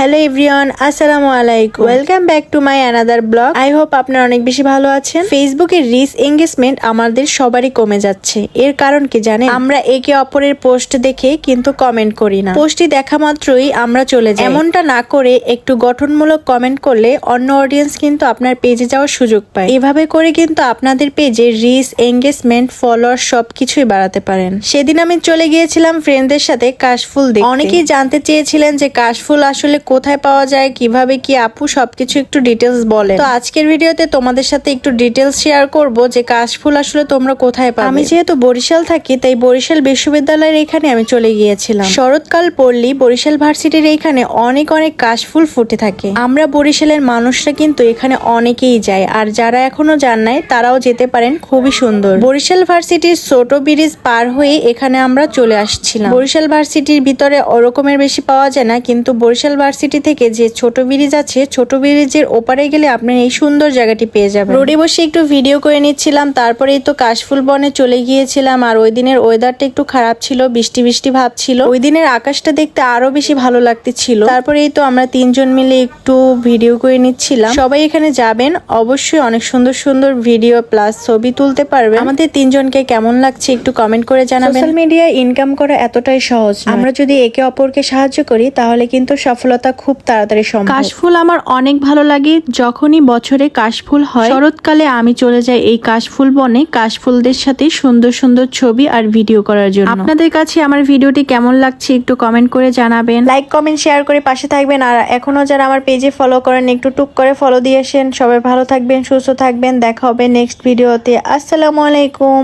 Hello everyone আসসালামু আলাইকুম welcome back to my another blog I hope আপনারা অনেক বেশি ভালো আছেন। ফেসবুকের রিস এঙ্গেজমেন্ট আমাদের সবারই কমে যাচ্ছে। এর কারণ কি জানেন? আমরা একে অপরের পোস্ট দেখে কিন্তু কমেন্ট করি না। পোস্টটি দেখা মাত্রই আমরা চলে যাই। এমনটা না করে একটু গঠনমূলক কমেন্ট করলে অন্য অডিয়েন্স কিন্তু আপনার পেজে যাওয়ার সুযোগ পায়। এভাবে করে কিন্তু আপনাদের পেজে রিস এঙ্গেজমেন্ট ফলোয়ার সবকিছুই বাড়াতে পারেন। সেদিন আমি চলে গিয়েছিলাম ফ্রেন্ডদের সাথে কাশফুল দেখতে। অনেকেই জানতে চেয়েছিলেন যে কাশফুল আসলে কোথায় পাওয়া যায় কীভাবে কি আপু সবকিছু একটু ডিটেলস বলে তো আজকের ভিডিওতে তোমাদের সাথে একটু ডিটেলস শেয়ার করব যে কাশফুল আসলে তোমরা কোথায় পাবে। আমি যেহেতু বরিশাল থাকি তাই বরিশাল বিশ্ববিদ্যালয়ের এখানে আমি চলে গিয়েছিলাম। শরৎকাল পড়লি বরিশাল ভার্সিটির এইখানে অনেক অনেক কাশফুল ফুটে থাকে। আমরা বরিশালের মানুষরা কিন্তু এখানে অনেকেই যায় আর যারা এখনও যান নাই তারাও যেতে পারেন খুবই সুন্দর। বরিশাল ভার্সিটির ছোট ব্রিজ পার হয়ে এখানে আমরা চলে আসছিলাম। বরিশাল ভার্সিটির ভিতরে ওরকমের বেশি পাওয়া যায় না কিন্তু বরিশাল ভার্সিটি থেকে যে ছোট ব্রিজ আছে ছোট ব্রিজের ওপারে গেলে আপনি এই সুন্দর জায়গাটি পেয়ে যাবেন। রোডে বসে একটু ভিডিও করে নিচ্ছিলাম তারপরেই তো কাশফুল বনে চলে গিয়েছিলাম আর ওই দিনের ওয়েদারটা একটু খারাপ ছিল বৃষ্টি বৃষ্টি ভাব ছিল। ওই দিনের আকাশটা দেখতে আরও বেশি ভালো লাগতেছিল। তারপরেই তো আমরা তিনজন মিলে একটু ভিডিও করে নিচ্ছিলাম। সবাই এখানে যাবেন অবশ্যই অনেক সুন্দর সুন্দর ভিডিও প্লাস ছবি তুলতে পারবে আমাদের তিনজনকে কেমন লাগছে একটু কমেন্ট করে জানাবেন। সোশ্যাল মিডিয়ায় ইনকাম করা এতটাই সহজ আমরা যদি একে অপরকে সাহায্য করি তাহলে কিন্তু সফলতা খুব তাড়াতাড়ি সম্ভব। কাশফুল আমার অনেক ভালো লাগে। যখনই বছরে কাশফুল হয় শরৎকালে আমি চলে যাই এই কাশফুল বনে কাশফুলদের সাথে সুন্দর সুন্দর ছবি আর ভিডিও করার জন্য। আপনাদের কাছে আমার ভিডিওটি কেমন লাগছে একটু কমেন্ট করে জানাবেন। লাইক কমেন্ট শেয়ার করে পাশে থাকবেন। আর এখনও যারা আমার পেজে ফলো করেন একটু টুক করে ফলো দিয়ে আসেন। সবাই ভালো থাকবেন সুস্থ থাকবেন। দেখা হবে নেক্সট ভিডিওতে আসসালামু আলাইকুম।